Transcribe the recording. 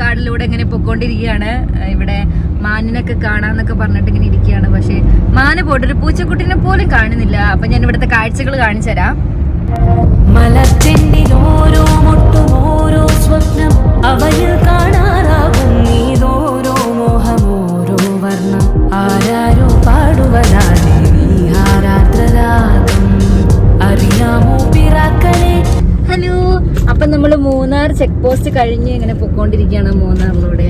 കാടിലൂടെ ഇങ്ങനെ പൊക്കോണ്ടിരിക്കുകയാണ്. ഇവിടെ മാനിനൊക്കെ കാണാന്നൊക്കെ പറഞ്ഞിട്ട് ഇങ്ങനെ ഇരിക്കുകയാണ്. പക്ഷെ മാന് പോയിട്ട് ഒരു പൂച്ചക്കുട്ടിനെ പോലും കാണുന്നില്ല. അപ്പൊ ഞാൻ ഇവിടുത്തെ കാഴ്ചകൾ കാണിച്ചു തരാം ഹലോ നമ്മൾ മൂന്നാർ ചെക്ക് പോസ്റ്റ് കഴിഞ്ഞ് ഇങ്ങനെ പൊക്കോണ്ടിരിക്കുകയാണ് മൂന്നാറിലൂടെ.